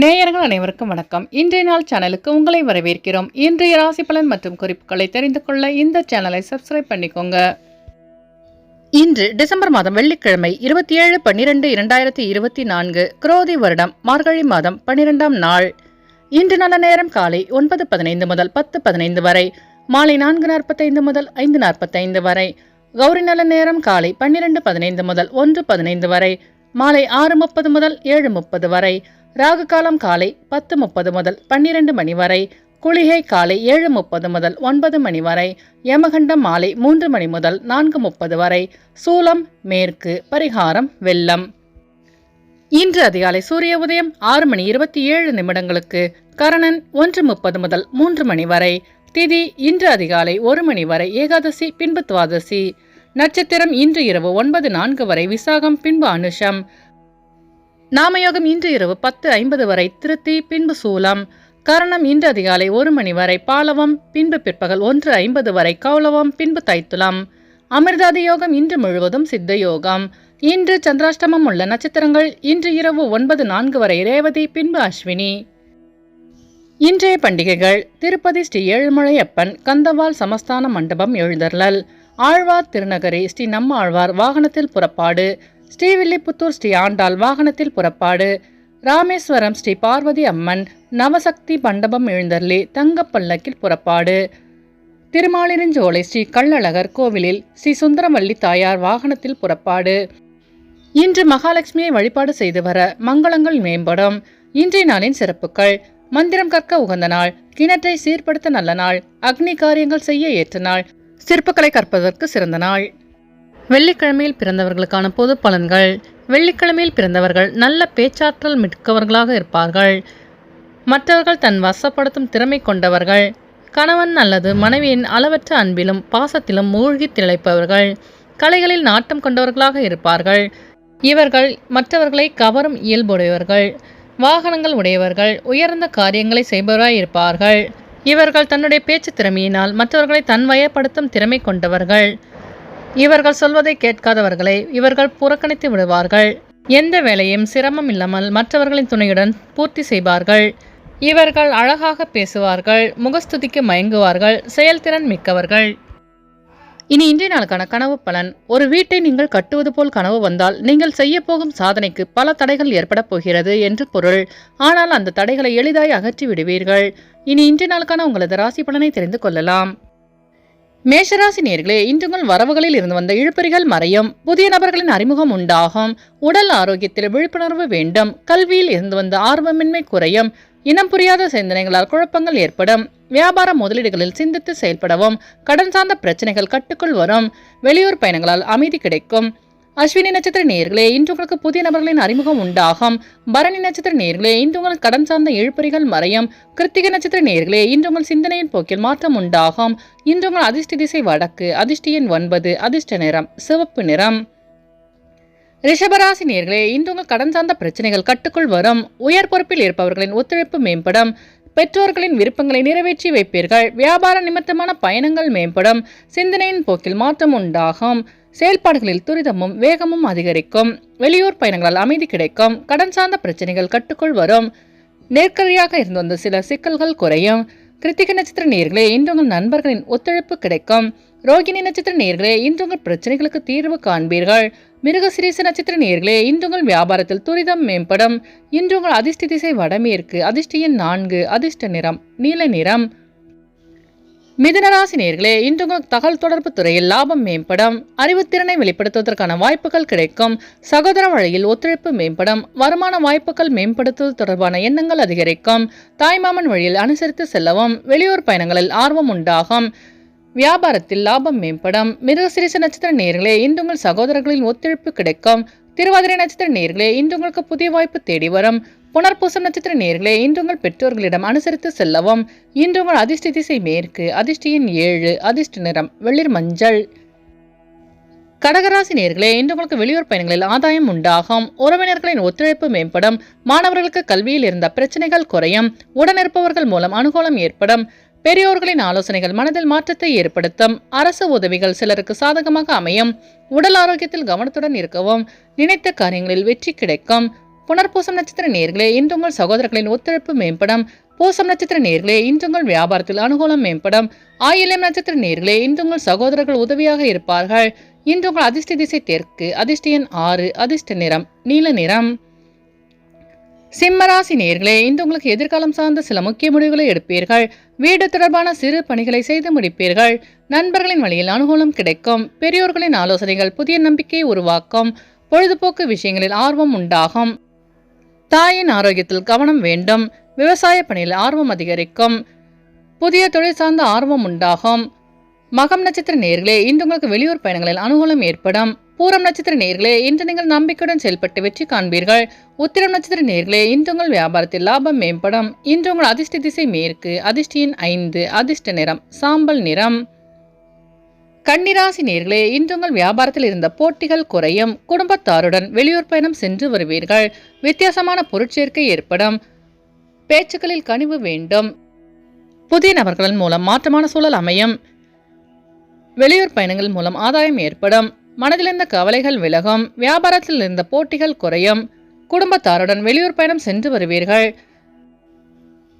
நேயர்கள் அனைவருக்கும் வணக்கம். இன்றைய நாள் சேனலுக்கு உங்களை வரவேற்கிறோம். இன்றைய ராசி பலன் மற்றும் குறிப்புகளை தெரிந்து கொள்ள இந்த சேனலை சப்ஸ்கிரைப் பண்ணிக்கோங்க. இன்று டிசம்பர் மாதம் வெள்ளிக்கிழமை இருபத்தி ஏழு பன்னிரெண்டு இரண்டாயிரத்தி இருபத்தி நான்கு குரோதி வருடம் மார்கழி மாதம் பன்னிரெண்டாம் நாள். இன்று நல்ல நேரம் காலை ஒன்பது பதினைந்து முதல் பத்து பதினைந்து வரை மாலை நான்கு நாற்பத்தைந்து முதல் ஐந்து நாற்பத்தைந்து வரை கௌரி நல்ல நேரம் காலை பன்னிரெண்டு பதினைந்து முதல் ஒன்று பதினைந்து வரை மாலை ஆறு முப்பது முதல் ஏழு முப்பது வரை ராகு காலம் காலை பத்து முப்பது முதல் பன்னிரண்டு மணி வரை குளிகை காலை ஏழு முப்பது முதல் ஒன்பது மணி வரை யமகண்டம் மாலை மூன்று மணி முதல் நான்கு முப்பது வரை சூலம் மேற்கு பரிகாரம் வெள்ளம். இன்று அதிகாலை சூரிய உதயம் ஆறு மணி இருபத்தி ஏழு நிமிடங்களுக்கு கரணன் ஒன்று முப்பது முதல் மூன்று மணி வரை திதி இன்று அதிகாலை ஒரு மணி வரை ஏகாதசி பின்பு துவாதசி. நட்சத்திரம் இன்று இரவு ஒன்பது நான்கு வரை விசாகம் பின்பு அனுஷம். நாமயோகம் இன்று இரவு பத்து ஐம்பது வரை திருத்தி பின்பு சூலம். கரணம் இன்று அதிகாலை ஒரு மணி வரை பாலவம் பின்பு பிற்பகல் ஒன்று ஐம்பது வரை கௌலவம் பின்பு தைத்துலம். அமிர்தாதி யோகம் இன்று முழுவதும் சித்த யோகம். இன்று சந்திராஷ்டமம் உள்ள நட்சத்திரங்கள் இன்று இரவு ஒன்பது நான்கு வரை ரேவதி பின்பு அஸ்வினி. இன்றைய பண்டிகைகள் திருப்பதி ஸ்ரீ ஏழுமலையப்பன் கந்தவால் சமஸ்தான மண்டபம் எழுந்தர்லல் ஆழ்வார் திருநகரி ஸ்ரீ நம்மாழ்வார் வாகனத்தில் புறப்பாடு. ஸ்ரீவில்லிபுத்தூர் ஸ்ரீ ஆண்டாள் வாகனத்தில் புறப்பாடு. ராமேஸ்வரம் ஸ்ரீ பார்வதி அம்மன் நவசக்தி மண்டபம் எழுந்தர்லி தங்கப்பல்லக்கில் புறப்பாடு. திருமாலிருஞ்சோலை ஸ்ரீ கள்ளழகர் கோவிலில் ஸ்ரீ சுந்தரவள்ளி தாயார் வாகனத்தில் புறப்பாடு. இன்று மகாலட்சுமியை வழிபாடு செய்து வர மங்களங்கள் மேம்படும். இன்றைய நாளின் சிறப்புகள். மந்திரம் கற்க உகந்த நாள். கிணற்றை சீர்படுத்த நல்ல நாள். அக்னி காரியங்கள் செய்ய ஏற்ற நாள். சிற்பக்கலை கற்பதற்கு சிறந்த நாள். வெள்ளிக்கிழமையில் பிறந்தவர்களுக்கான பொது பலன்கள். வெள்ளிக்கிழமையில் பிறந்தவர்கள் நல்ல பேச்சாற்றல் மிக்கவர்களாக இருப்பார்கள். மற்றவர்கள் தன் வசப்படுத்தும் திறமை கொண்டவர்கள். கணவன் அல்லது மனைவியின் அளவற்ற அன்பிலும் பாசத்திலும் மூழ்கி திளைப்பவர்கள். கலைகளில் நாட்டம் கொண்டவர்களாக இருப்பார்கள். இவர்கள் மற்றவர்களை கவரும் இயல்புடையவர்கள். வாகனங்கள் உடையவர்கள் உயர்ந்த காரியங்களை செய்பவராய் இருப்பார்கள். இவர்கள் தன்னுடைய பேச்சு திறமையினால் மற்றவர்களை தன்வயப்படுத்தும் திறமை கொண்டவர்கள். இவர்கள் சொல்வதை கேட்காதவர்களை இவர்கள் புறக்கணித்து விடுவார்கள். எந்த வேலையும் சிரமம் இல்லாமல் மற்றவர்களின் துணையுடன் பூர்த்தி செய்வார்கள். இவர்கள் அழகாக பேசுவார்கள் முகஸ்துதிக்கு மயங்குவார்கள் செயல்திறன் மிக்கவர்கள். இனி இன்றைய நாளுக்கான கனவு பலன். ஒரு வீட்டை நீங்கள் கட்டுவது போல் கனவு வந்தால் நீங்கள் செய்ய போகும் சாதனைக்கு பல தடைகள் ஏற்பட போகிறது என்று பொருள். ஆனால் அந்த தடைகளை எளிதாய் அகற்றி விடுவீர்கள் இனி இன்றைய நாளுக்கான உங்களது ராசி பலனை தெரிந்து கொள்ளலாம். மேஷராசி நேர்களே இன்று உங்கள் வரவுகளில் இருந்து வந்த இழுப்பறிகள் மறையும். புதிய நபர்களின் அறிமுகம் உண்டாகும். உடல் ஆரோக்கியத்தில் விழிப்புணர்வு வேண்டும். கல்வியில் இருந்து வந்த ஆர்வமின்மை குறையும். இனம் புரியாத சிந்தனைகளால் குழப்பங்கள் ஏற்படும். வியாபார முதலீடுகளில் சிந்தித்து செயல்படவும் கடன் சார்ந்த பிரச்சனைகள் கட்டுக்குள் வரும். வெளியூர் பயணங்களால் அமைதி கிடைக்கும். அஸ்வினி நட்சத்திர நேர்களே இன்று உங்களுக்கு புதிய நபர்களின் அறிமுகம் உண்டாகும். பரணி நட்சத்திர நேர்களே இன்று உங்கள் கடன் சார்ந்த இழுப்பறிகள் மறையும். கிருத்திக நட்சத்திர நேர்களே இன்று உங்கள் சிந்தனையின் போக்கில் மாற்றம் உண்டாகும். இன்று உங்கள் அதிர்ஷ்ட திசை வடக்கு அதிர்ஷ்ட எண் ஒன்பது அதிர்ஷ்ட நிறம் சிவப்பு நிறம். ரிஷபராசி நேர்களே இன்று உங்கள் கடன் சார்ந்த பிரச்சனைகள் கட்டுக்குள் வரும். உயர் பொறுப்பில் இருப்பவர்களின் ஒத்துழைப்பு மேம்படும். பெற்றோர்களின் விருப்பங்களை நிறைவேற்றி வைப்பீர்கள். வியாபார நிமித்தமான பயணங்கள் மேம்படும். சிந்தனையின் போக்கில் மாற்றம் உண்டாகும். செயல்பாடுகளில் துரிதமும் வேகமும் அதிகரிக்கும். வெளியூர் பயணங்களால் அமைதி கிடைக்கும். கடன் சார்ந்த பிரச்சனைகள் கட்டுக்குள் வரும். நேர்கரியாக இருந்து வந்த சில சிக்கல்கள் குறையும். கிருத்திகை நட்சத்திர நேர்களே இன்று உங்கள் நண்பர்களின் ஒத்துழைப்பு கிடைக்கும். ரோகிணி நட்சத்திர நேர்களே இன்று உங்கள் பிரச்சனைகளுக்கு தீர்வு காண்பீர்கள். மிருகசிரீச நட்சத்திர நேர்களே இன்று உங்கள் வியாபாரத்தில் துரிதம் மேம்படும். இன்று உங்கள் அதிர்ஷ்ட திசை வடமேற்கு அதிர்ஷ்டியின் நான்கு அதிர்ஷ்ட நிறம் நீல நிறம். மிதனராசி நேர்களே இன்று தகவல் தொடர்பு துறையில் லாபம் மேம்படும் அறிவுத்திறனை வெளிப்படுத்துவதற்கான வாய்ப்புகள் கிடைக்கும் சகோதர வழியில் ஒத்துழைப்பு மேம்படும் வருமான வாய்ப்புகள் மேம்படுத்துவது தொடர்பான எண்ணங்கள் அதிகரிக்கும் தாய்மாமன் வழியில் அனுசரித்து செல்லவும் வெளியூர் பயணங்களில் ஆர்வம் உண்டாகும் வியாபாரத்தில் லாபம் மேம்படும் மிருகசிரிச நட்சத்திர நேர்களே இன்று உங்கள் சகோதரர்களின் ஒத்துழைப்பு கிடைக்கும் திருவாதிரை நட்சத்திர நேர்களே இன்று உங்களுக்கு புதிய வாய்ப்பு தேடி வரும் புனர்பூசம் நட்சத்திர நேர்களே இன்று உங்கள் பெற்றோர்களிடம் அனுசரித்து செல்லவும். இன்று உங்கள் அதிர்ஷ்ட திசை மேற்கு அதிர்ஷ்டியின் ஏழு அதிர்ஷ்ட நிறம் வெளிர் மஞ்சள். கடகராசி நேர்களே இன்று உங்களுக்கு வெளியூர் பயணங்களில் ஆதாயம் உண்டாகும். உறவினர்களின் ஒத்துழைப்பு மேம்படும். மாணவர்களுக்கு கல்வியில் இருந்த பிரச்சனைகள் குறையும். உடனிருப்பவர்கள் மூலம் அனுகூலம் ஏற்படும். பெரியோர்களின் ஆலோசனைகள் மனதில் மாற்றத்தை ஏற்படுத்தும். அரசு உதவிகள் சிலருக்கு சாதகமாக அமையும். உடல் ஆரோக்கியத்தில் கவனத்துடன் இருக்கவும். நினைத்த காரியங்களில் வெற்றி கிடைக்கும். புனர்பூசம் நட்சத்திர நேர்களே இன்று உங்கள் சகோதரர்களின் ஒத்துழைப்பு மேம்படும். பூசம் நட்சத்திர நேர்களே இன்று உங்கள் வியாபாரத்தில் அனுகூலம் மேம்படும். ஆயிலம் நட்சத்திர நேர்களே இன்று உங்கள் சகோதரர்கள் உதவியாக இருப்பார்கள். இன்று உங்கள் அதிர்ஷ்ட திசை தெற்கு அதிர்ஷ்ட எண் ஆறு அதிர்ஷ்ட நிறம் நீல நிறம். சிம்மராசி நேர்களே இன்று உங்களுக்கு எதிர்காலம் சார்ந்த சில முக்கிய முடிவுகளை எடுப்பீர்கள். வீடு தொடர்பான சிறு பணிகளை செய்து முடிப்பீர்கள். நண்பர்களின் வழியில் அனுகூலம் கிடைக்கும். பெரியோர்களின் ஆலோசனைகள் புதிய நம்பிக்கையை உருவாக்கும். பொழுதுபோக்கு விஷயங்களில் ஆர்வம் உண்டாகும். தாயின் ஆரோக்கியத்தில் கவனம் வேண்டும். விவசாய பணியில் ஆர்வம் அதிகரிக்கும். புதிய தொழில் சார்ந்த ஆர்வம் உண்டாகும். மகம் நட்சத்திர நேர்களே இன்று உங்களுக்கு வெளியூர் பயணங்களில் அனுகூலம் ஏற்படும். பூரம் நட்சத்திர நேர்களே இன்று நீங்கள் நம்பிக்கையுடன் செயல்பட்டு வெற்றி காண்பீர்கள். உத்திரம் நட்சத்திர நேர்களே இன்று உங்கள் வியாபாரத்தில் லாபம் மேம்படும். இன்று உங்கள் அதிர்ஷ்ட திசை மேற்கு அதிர்ஷ்டியின் ஐந்து அதிர்ஷ்ட நிறம் சாம்பல் நிறம். கன்னிராசி நேர்களே இன்று உங்கள் வியாபாரத்தில் இருந்த போட்டிகள் குறையும். குடும்பத்தாருடன் வெளியூர் பயணம் சென்று வருவீர்கள். வித்தியாசமான பொருட்சேர்க்கை ஏற்படும். பேச்சுக்களில் கனிவு வேண்டும். புதிய நபர்களின் மூலம் மாற்றமான சூழல் அமையும். வெளியூர் பயணங்கள் மூலம் ஆதாயம் ஏற்படும். மனதிலிருந்த கவலைகள் விலகும். வியாபாரத்தில் இருந்த போட்டிகள் குறையும். குடும்பத்தாருடன் வெளியூர் பயணம் சென்று வருவீர்கள்.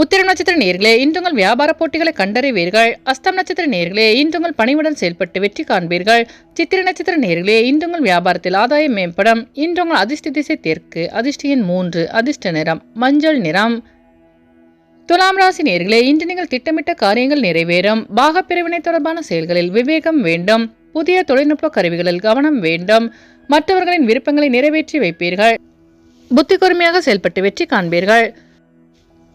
உத்திர நட்சத்திர நேர்களே இன்று உங்கள் வியாபார போட்டிகளை கண்டறிவீர்கள். அஸ்தம் நட்சத்திர நேர்களே இன்று உங்கள் பணிவுடன் செயல்பட்டு வெற்றி காண்பீர்கள். சித்திர நட்சத்திர நேர்களே இன்று உங்கள் வியாபாரத்தில் ஆதாயம் மேம்படும். இன்று உங்கள் அதிர்ஷ்ட திசை தெற்கு அதிர்ஷ்டியின் மூன்று அதிர்ஷ்ட நிறம் மஞ்சள் நிறம். துலாம் ராசி நேர்களே இன்று நீங்கள் திட்டமிட்ட காரியங்கள் நிறைவேறும். பாகப்பிரிவினை தொடர்பான செயல்களில் விவேகம் வேண்டும். புதிய தொழில்நுட்ப கருவிகளில் கவனம் வேண்டும். மற்றவர்களின் விருப்பங்களை நிறைவேற்றி வைப்பீர்கள். புத்தி கூர்மையாக செயல்பட்டு வெற்றி காண்பீர்கள்.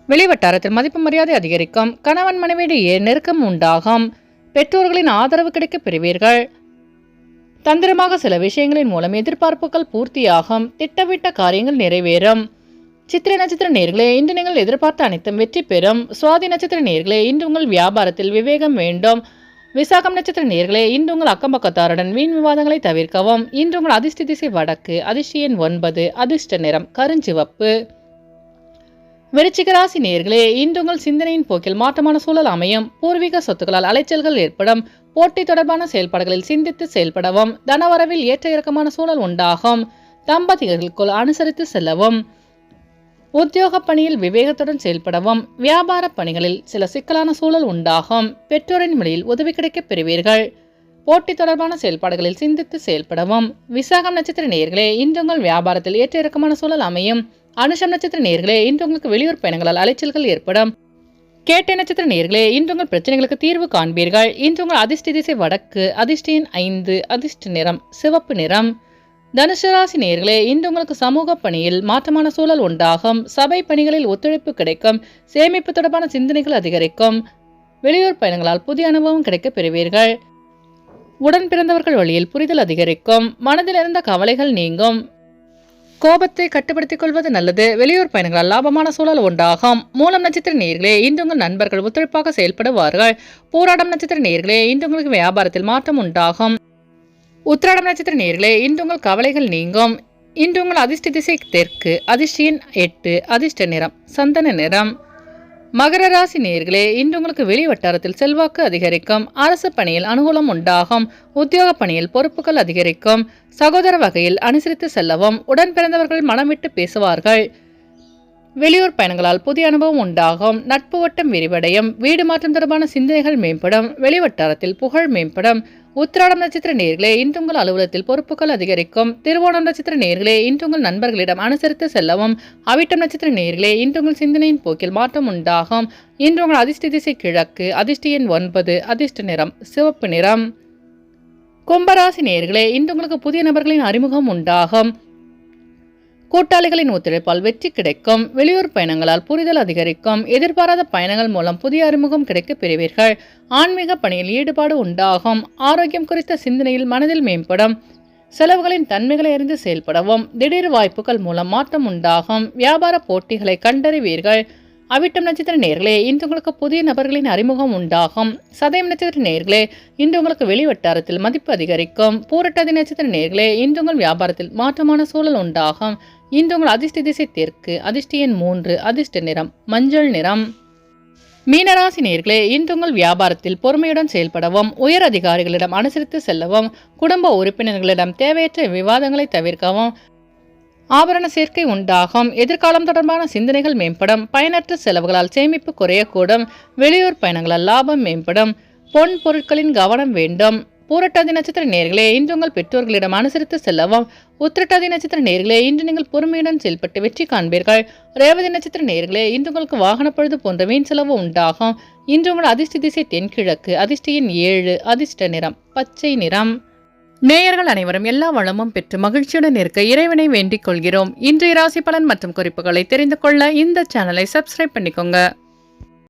வெளிவட்டாரத்தில் மதிப்பு மரியாதை அதிகரிக்கும். கணவன் மனைவியிடையே நெருக்கம் உண்டாகும். பெற்றோர்களின் ஆதரவு கிடைக்கப் பெறுவீர்கள். தந்திரமாக சில விஷயங்களின் மூலம் எதிர்பார்ப்புகள் பூர்த்தியாகும். திட்டமிட்ட காரியங்கள் நிறைவேறும். சித்திரை நட்சத்திர நேர்களே இன்று நீங்கள் எதிர்பார்த்த அனைத்தும் வெற்றி பெறும். சுவாதி நட்சத்திர நேர்களே இன்று உங்கள் வியாபாரத்தில் விவேகம் வேண்டும். விசாகம் நட்சத்திர நேர்களே இன்று உங்கள் அக்கம் பக்கத்தாருடன் வீண் விவாதங்களை தவிர்க்கவும். இன்று உங்கள் அதிர்ஷ்ட திசை வடக்கு அதிர்ஷ்ட எண் ஒன்பது அதிர்ஷ்ட நிறம் கருஞ்சிவப்பு. விருச்சிகராசி நேர்களே இன்று உங்கள் சிந்தனையின் போக்கில் மாற்றமான சூழல் அமையும். பூர்வீக சொத்துக்களால் அலைச்சல்கள் ஏற்படும். போட்டி தொடர்பான செயல்பாடுகளில் சிந்தித்து செயல்படவும் தனவரவில் ஏற்ற இறக்கமான சூழல் உண்டாகும். தம்பதிகளுக்குள் அனுசரித்து செல்லவும் உத்தியோக பணியில் விவேகத்துடன் செயல்படவும் வியாபார பணிகளில் சில சிக்கலான சூழல் உண்டாகும். பெற்றோரின் வழியில் உதவி கிடைக்கப் பெறுவீர்கள். போட்டி தொடர்பான செயல்பாடுகளில் சிந்தித்து செயல்படவும். விசாகம் நட்சத்திர நேர்களே இன்று உங்கள் வியாபாரத்தில் ஏற்ற இறக்கமான சூழல் அமையும். அனுஷம் நட்சத்திர நேர்களே இன்று உங்களுக்கு வெளியூர் பயணங்களால் அலைச்சல்கள் ஏற்படும். கேட்டை நட்சத்திர நேர்களே இன்று உங்கள் பிரச்சனைகளுக்கு தீர்வு காண்பீர்கள். இன்று உங்கள் அதிர்ஷ்ட திசை வடக்கு அதிர்ஷ்டின் ஐந்து அதிர்ஷ்ட நிறம் சிவப்பு நிறம். தனுசு ராசி நேர்களே இன்று உங்களுக்கு சமூக பணியில் மாற்றமான சூழல் உண்டாகும். சபை பணிகளில் ஒத்துழைப்பு கிடைக்கும். சேமிப்பு தொடர்பான சிந்தனைகள் அதிகரிக்கும். வெளியூர் பயணங்களால் புதிய அனுபவம் கிடைக்கப் பெறுவீர்கள். உடன் பிறந்தவர்கள் வழியில் புரிதல் அதிகரிக்கும். மனதில் இருந்த கவலைகள் நீங்கும். கோபத்தை கட்டுப்படுத்திக் கொள்வது நல்லது. வெளியூர் பயணங்களால் லாபமான சூழல் உண்டாகும். மூலம் நட்சத்திர நேர்களே இன்று உங்கள் நண்பர்கள் ஒத்துழைப்பாக செயல்படுவார்கள். போராடம் நட்சத்திர நேர்களே இன்று உங்களுக்கு வியாபாரத்தில் மாற்றம் உண்டாகும். உத்திராடம் நட்சத்திர நேர்களே இன்று உங்கள் கவலைகள் நீங்கும். இன்று உங்கள் அதிர்ஷ்ட திசை தெற்கு அதிர்ஷ்டியின் எட்டு அதிர்ஷ்ட நிறம் சந்தன நிறம். மகர ராசி நேர்களே இன்று உங்களுக்கு வெளி வட்டாரத்தில் செல்வாக்கு அதிகரிக்கும். அரசு பணியில் அனுகூலம் உண்டாகும். உத்தியோக பணியில் பொறுப்புகள் அதிகரிக்கும். சகோதர வகையில் அனுசரித்து செல்லவும். உடன் பிறந்தவர்கள் மனம் விட்டு பேசுவார்கள். வெளியூர் பயணங்களால் புதிய அனுபவம் உண்டாகும். நட்பு வட்டம் விரிவடையும். வீடு மாற்றம் தொடர்பான சிந்தனைகள் மேம்படும். வெளிவட்டாரத்தில் புகழ் மேம்படும். உத்திராடம் நட்சத்திர நேர்களே இன்று உங்கள் அலுவலகத்தில் பொறுப்புகள் அதிகரிக்கும். திருவோணம் நட்சத்திர நேர்களே இன்று உங்கள் நண்பர்களிடம் அனுசரித்து செல்லவும். அவிட்டம் நட்சத்திர நேர்களே இன்று உங்கள் சிந்தனையின் போக்கில் மாற்றம் உண்டாகும். இன்று உங்கள் அதிர்ஷ்ட திசை கிழக்கு அதிர்ஷ்ட எண் ஒன்பது அதிர்ஷ்ட நிறம் சிவப்பு நிறம். கும்பராசி நேர்களே இன்று உங்களுக்கு புதிய நபர்களின் அறிமுகம் உண்டாகும். கூட்டாளிகளின் ஒத்துழைப்பால் வெற்றி கிடைக்கும். வெளியூர் பயணங்களால் புரிதல் அதிகரிக்கும். எதிர்பாராத பயணங்கள் மூலம் புதிய அறிமுகம் கிடைக்கப் பெறுவீர்கள். ஆன்மீக பணியில் ஈடுபாடு உண்டாகும். ஆரோக்கியம் குறித்த சிந்தனையில் மனதில் மேம்படும். செலவுகளின் தன்மைகளை அறிந்து செயல்படவும். திடீர் வாய்ப்புகள் மூலம் மாற்றம் உண்டாகும். வியாபார போட்டிகளை கண்டறிவீர்கள். அவிட்டம் நட்சத்திர நேர்களே இன்று உங்களுக்கு புதிய நபர்களின் அறிமுகம் உண்டாகும். சதயம் நட்சத்திர நேர்களே இன்று உங்களுக்கு வெளிவட்டாரத்தில் மதிப்பு அதிகரிக்கும். பூரட்டாதி நட்சத்திர நேர்களே இன்று உங்கள் வியாபாரத்தில் மாற்றமான சூழல் உண்டாகும். இன்று உங்கள் அதிர்ஷ்ட திசை தெற்கு அதிர்ஷ்ட எண் மூன்று அதிர்ஷ்ட நிறம் மஞ்சள் நிறம். மீனராசி நேர்களே இன்று உங்கள் வியாபாரத்தில் பொறுமையுடன் செயல்படவும் உயர் அதிகாரிகளிடம் அனுசரித்து செல்லவும் குடும்ப உறுப்பினர்களிடம் தேவையற்ற விவாதங்களை தவிர்க்கவும் ஆபரண சேர்க்கை உண்டாகும் எதிர்காலம் தொடர்பான சிந்தனைகள் மேம்படும் பயனற்ற செலவுகளால் சேமிப்பு குறையக்கூடும் வெளியூர் பயணங்களால் லாபம் மேம்படும் பொன் பொருட்களின் கவனம் வேண்டும். பூரட்டாதி நட்சத்திர நேர்களே இன்று உங்கள் பெற்றோர்களிடம் அனுசரித்து செல்லவும் உத்திரட்டாதி நட்சத்திர நேர்களே இன்று நீங்கள் பொறுமையுடன் செயல்பட்டு வெற்றி காண்பீர்கள். ரேவதி நட்சத்திர நேர்களே இன்று உங்களுக்கு வாகன பழுது போன்ற வீண் செலவு உண்டாகும். இன்று உங்கள் அதிர்ஷ்ட திசை தென்கிழக்கு அதிர்ஷ்டியின் ஏழு அதிர்ஷ்ட நிறம் பச்சை நிறம். நேயர்கள் அனைவரும் எல்லா வளமும் பெற்று மகிழ்ச்சியுடன் இருக்க இறைவனை வேண்டிக் கொள்கிறோம். இன்றைய ராசி பலன் மற்றும் குறிப்புகளை தெரிந்து கொள்ள இந்த சேனலை சப்ஸ்கிரைப் பண்ணிக்கோங்க.